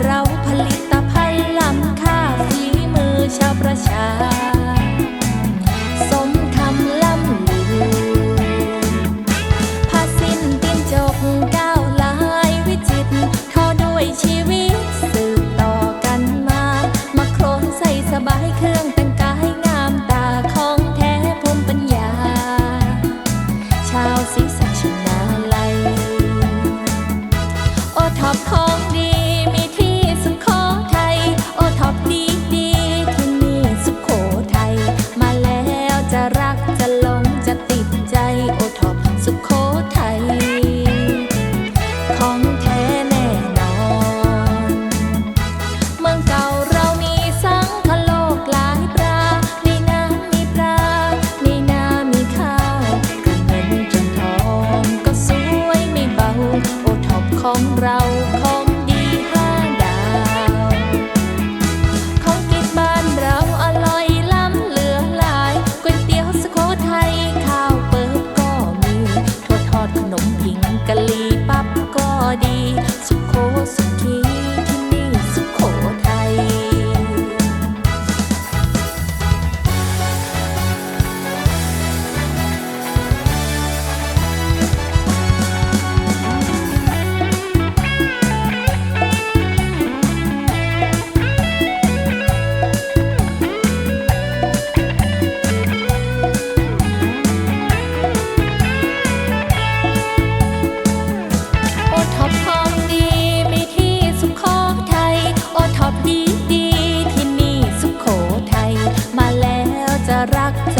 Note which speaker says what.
Speaker 1: honra รักเธอ